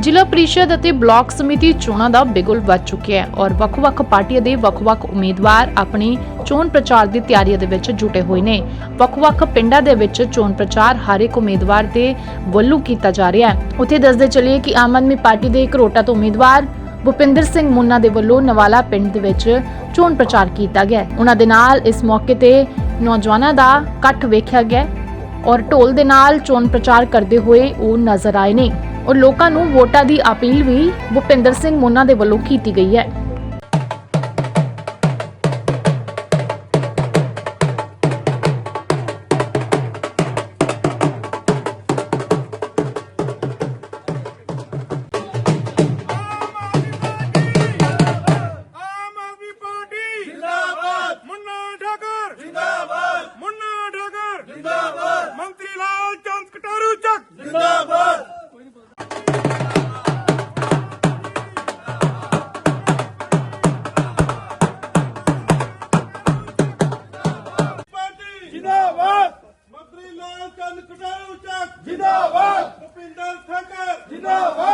ਜ਼ਿਲ੍ਹਾ ਪ੍ਰੀਸ਼ਦ ਅਤੇ ਬਲਾਕ ਸਮਿਤੀ ਚੋਣਾਂ ਦਾ ਬਿਗੁਲ ਵੱਜ ਚੁੱਕਿਆ ਹੈ ਔਰ ਵੱਖ-ਵੱਖ ਪਾਰਟੀਆਂ ਦੇ ਵੱਖ-ਵੱਖ ਉਮੀਦਵਾਰ ਆਪਣੀ ਚੋਣ ਪ੍ਰਚਾਰ ਦੀ ਤਿਆਰੀ ਦੇ ਵਿੱਚ ਜੁਟੇ ਹੋਏ ਨੇ। ਵੱਖ-ਵੱਖ ਪਿੰਡਾਂ ਦੇ ਵਿੱਚ ਚੋਣ ਪ੍ਰਚਾਰ ਹਰ ਇੱਕ ਉਮੀਦਵਾਰ ਦੇ ਵੱਲੋਂ ਕੀਤਾ ਜਾ ਰਿਹਾ ਹੈ। ਉੱਥੇ ਦੱਸਦੇ ਚੱਲੀਏ ਕਿ ਆਮ ਆਦਮੀ ਪਾਰਟੀ ਦੇ ਕਰੋਟਾ ਤੋਂ ਉਮੀਦਵਾਰ ਭੁਪਿੰਦਰ ਸਿੰਘ ਮੁੰਨਾ ਦੇ ਵੱਲੋਂ ਨਵਾਲਾ ਪਿੰਡ ਦੇ ਵਿੱਚ ਚੋਣ ਪ੍ਰਚਾਰ ਕੀਤਾ ਗਿਆ ਉਹਨਾਂ ਦੇ ਨਾਲ ਇਸ ਮੌਕੇ ਤੇ ਨੌਜਵਾਨਾਂ ਦਾ ਇਕੱਠ ਵੇਖਿਆ ਗਿਆ ਔਰ ਢੋਲ ਦੇ ਨਾਲ ਚੋਣ ਪ੍ਰਚਾਰ ਕਰਦੇ ਹੋਏ ਉਹ ਨਜ਼ਰ ਆਏ ਨੇ। ਔਰ ਲੋਕਾਂ ਨੂੰ ਵੋਟਾਂ ਦੀ ਅਪੀਲ ਵੀ ਭੁਪਿੰਦਰ ਸਿੰਘ ਮੋਨਾ ਦੇ ਵੱਲੋਂ ਕੀਤੀ ਗਈ ਹੈ जिंदाबाद मुन्ना ढाकर जिंदाबाद मंत्री लाल चंद कटारू चक जिंदाबाद ਜਿੰਦਾਬਾਦ। ਭੁਪਿੰਦਰ ਸਿੰਘ ਜਿੰਦਾਬਾਦ।